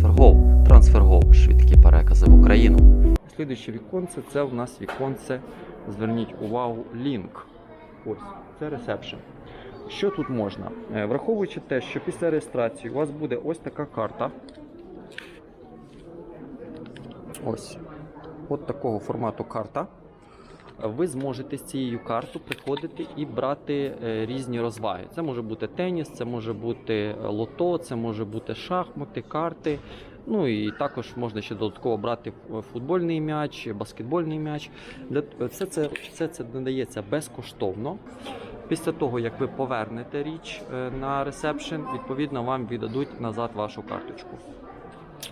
TransferGo. TransferGo – швидкі перекази в Україну. Слідуюче віконце це у нас віконце. Зверніть увагу, лінк. Ось, це ресепшн. Що тут можна? Е, враховуючи те, що після реєстрації у вас буде ось така карта. Ось. От такого формату карта. Ви зможете з цією картою приходити і брати е, різні розваги. Це може бути теніс, це може бути е, лото, це може бути шахмати, карти. Ну і також можна ще додатково брати футбольний м'яч, баскетбольний м'яч. Для- Все це, все це надається безкоштовно. Після того, як ви повернете річ е, на ресепшн, відповідно вам віддадуть назад вашу карточку.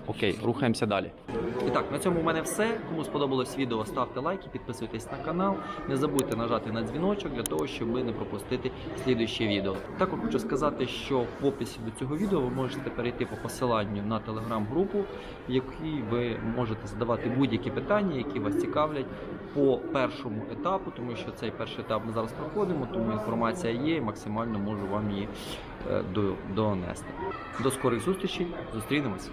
Окей, рухаємося далі. І так, на цьому в мене все. Кому сподобалось відео, ставте лайки, підписуйтесь на канал. Не забудьте нажати на дзвіночок для того, щоб не пропустити слідуюче відео. Також хочу сказати, що в описі до цього відео ви можете перейти по посиланню на телеграм-групу, в якій ви можете задавати будь-які питання, які вас цікавлять по першому етапу, тому що цей перший етап ми зараз проходимо, тому інформація є і максимально можу вам її донести. До скорих зустрічей, зустрінемось.